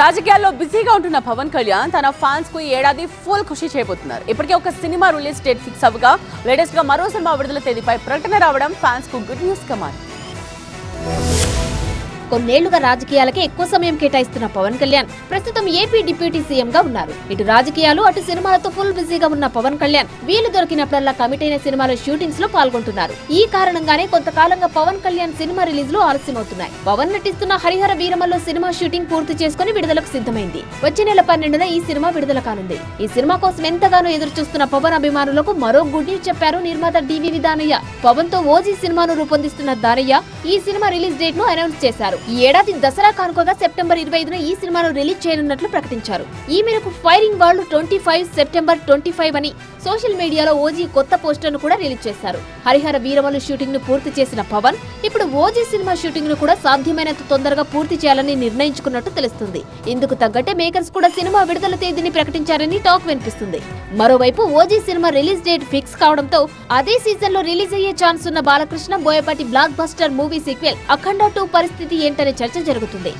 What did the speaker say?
రాజకీయాల్లో బిజీగా ఉంటున్న పవన్ కళ్యాణ్ తన ఫ్యాన్స్కు ఈ ఏడాది ఫుల్ ఖుషి చేయబోతున్నారు. ఇప్పటికే ఒక సినిమా రిలీజ్ డేట్ ఫిక్స్ అవ్వగా లేటెస్ట్గా మరో సినిమా విడుదల తేదీపై ప్రకటన రావడం ఫ్యాన్స్కు గుడ్ న్యూస్గా మారింది. కొన్నేళ్ళుగా రాజకీయాలకే ఎక్కువ సమయం కేటాయిస్తున్న పవన్ కళ్యాణ్ ప్రస్తుతం ఏపీ డిప్యూటీ సీఎం గా ఉన్నారు. ఇటు రాజకీయాలు అటు సినిమాలతో ఫుల్ బిజీగా ఉన్న పవన్ కళ్యాణ్ వీలు దొరికినప్పుడల్లా కమిట్ అయిన సినిమాల షూటింగ్స్లో పాల్గొంటున్నారు. ఈ కారణంగానే కొంతకాలంగా పవన్ కళ్యాణ్ సినిమా రిలీజ్లో ఆలస్యమవుతున్నాయి. పవన్ నటిస్తున్న హరిహర వీరమల్లో సినిమా షూటింగ్ పూర్తి చేసుకుని విడుదలకు సిద్ధమైంది. వచ్చే నెల పన్నెండున ఈ సినిమా విడుదల కానుంది. ఈ సినిమా కోసం ఎంతగానో ఎదురు చూస్తున్న పవన్ అభిమానులకు మరో గుడ్ న్యూస్ చెప్పారు నిర్మాత డివి దానయ్య. పవన్తో ఓజీ సినిమాను రూపొందిస్తున్న దానయ్య ఈ సినిమా రిలీజ్ డేట్ను అనౌన్స్ చేశారు. ఈ ఏడాది దసరా కానుకగా సెప్టెంబర్ ఇరవై ఐదున ఈ సినిమాను రిలీజ్ చేయనున్నట్లు ప్రకటించారు. ఈ మేరకు firing world twenty five September twenty five అని సోషల్ మీడియాలో ఓజీ కొత్త పోస్టర్ను కూడా రిలీజ్ చేశారు. హరిహర వీరమలు షూటింగ్ను పూర్తి చేసిన పవన్ ఇప్పుడు ఓజీ సినిమా షూటింగ్ను కూడా సాధ్యమైనంత తొందరగా పూర్తి చేయాలని నిర్ణయించుకున్నట్టు తెలుస్తుంది. ఇందుకు తగ్గట్టే మేకర్స్ కూడా సినిమా విడుదల తేదీని ప్రకటించారని టాక్ వినిపిస్తుంది. మరోవైపు OG cinema release date fix కావడంతో అదే సీజన్లో రిలీజ్ అయ్యే ఛాన్స్ ఉన్న Balakrishna Boyapati block buster movie sequel Akhanda two పరిస్థితి ఏంటనే చర్చ జరుగుతుంది.